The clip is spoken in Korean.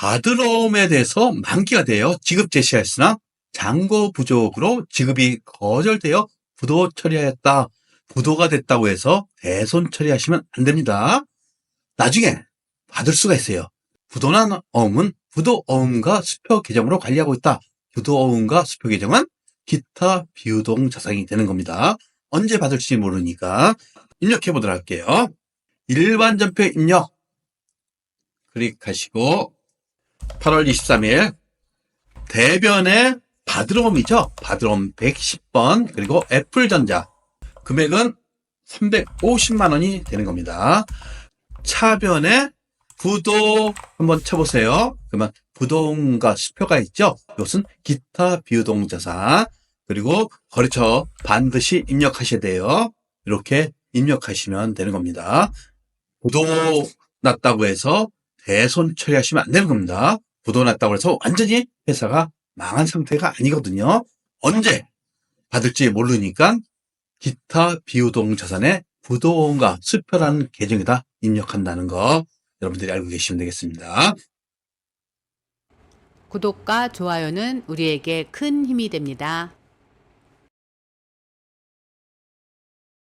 받으러옴에 대해서 만기가 되어 지급 제시하였으나 잔고 부족으로 지급이 거절되어 부도 처리하였다. 부도가 됐다고 해서 대손 처리하시면 안 됩니다. 나중에 받을 수가 있어요. 부도난 어음은 부도 어음과 수표 계정으로 관리하고 있다. 부도 어음과 수표 계정은 기타 비유동 자산이 되는 겁니다. 언제 받을지 모르니까 입력해 보도록 할게요. 일반 전표 입력 클릭하시고 8월 23일 대변의 받으러옴이죠. 받으러옴 110번 그리고 애플전자 금액은 350만 원이 되는 겁니다. 차변에 부도 한번 쳐보세요. 그러면 부동과 수표가 있죠. 이것은 기타 비유동 자산 그리고 거래처 반드시 입력하셔야 돼요. 이렇게 입력하시면 되는 겁니다. 부도 났다고 해서 대손 처리하시면 안 되는 겁니다. 부도 났다고 해서 완전히 회사가 망한 상태가 아니거든요. 언제 받을지 모르니까 기타 비유동 자산의 부도원과 수표라는 계정에다 입력한다는 거 여러분들이 알고 계시면 되겠습니다. 구독과 좋아요는 우리에게 큰 힘이 됩니다.